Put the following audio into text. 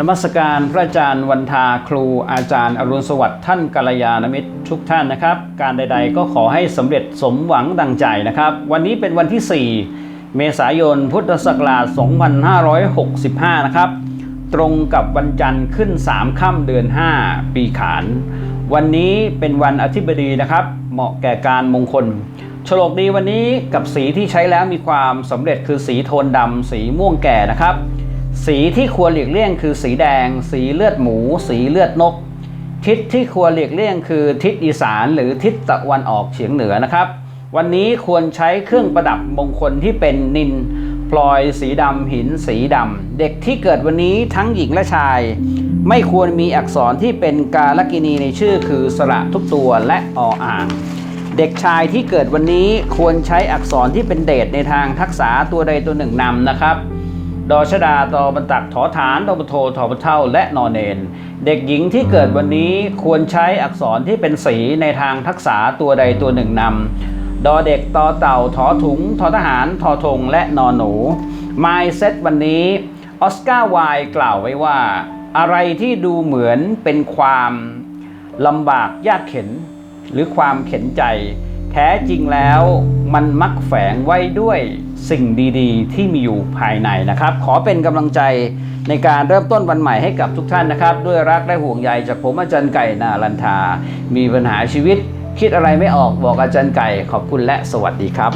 นมัสการพระอาจารย์วันทาครูอาจารย์อรุณสวัสดิ์ท่านกัลยาณมิตรทุกท่านนะครับ การใดๆก็ขอให้สำเร็จสมหวังดังใจนะครับ วันนี้เป็นวันที่ 4 เมษายนพุทธศักราช 2565 นะครับ ตรงกับวันจันทร์ขึ้น 3 ค่ำเดือน 5 ปีขาน วันนี้เป็นวันอธิบดีนะครับ เหมาะแก่การมงคลโฉลกดีวันนี้กับสีที่ใช้แล้วมีความสำเร็จคือสีโทนดำสีม่วงแก่นะครับ สีที่ควรหลีกเลี่ยงคือสีแดง สีเลือดหมู สีเลือดนก ทิศที่ควรหลีกเลี่ยงคือทิศอีสานหรือทิศตะวันออกเฉียงเหนือนะครับ วันนี้ควรใช้เครื่องประดับมงคลที่เป็นนินพลอยสีดำหินสีดำเด็กที่เกิดวันนี้ทั้งหญิงและชาย ไม่ควรมีอักษรที่เป็นกาลกินีในชื่อคือสระทุกตัวและออ่าง เด็กชายที่เกิดวันนี้ควรใช้อักษรที่เป็นเดชในทางทักษะตัวใดตัวหนึ่งนำนะครับ ดอชดาตอบรรตักถอฐานตอบโททอบเท่าและนอนเนน เด็กหญิงที่เกิดวันนี้ควรใช้อักษรที่เป็นสีในทางทักษะตัวใดตัวหนึ่งนำดอเด็กตอเต่าถอถุงทอทหารทอทงและนอนหนูไมเซ็ตวันนี้ออสการ์ไวกล่าวไว้ว่า อะไรที่ดูเหมือนเป็นความลำบากยากเข็น หรือความเข็นใจ แท้จริงแล้วมันมักแฝงไว้ด้วยสิ่งดีๆ ที่มีอยู่ภายในนะครับ ขอเป็นกำลังใจในการเริ่มต้นวันใหม่ให้กับทุกท่านนะครับ ด้วยรักและห่วงใยจากผมอาจารย์ไก่นาลันทา มีปัญหาชีวิต คิดอะไรไม่ออกบอกอาจารย์ไก่ขอบคุณและสวัสดีครับ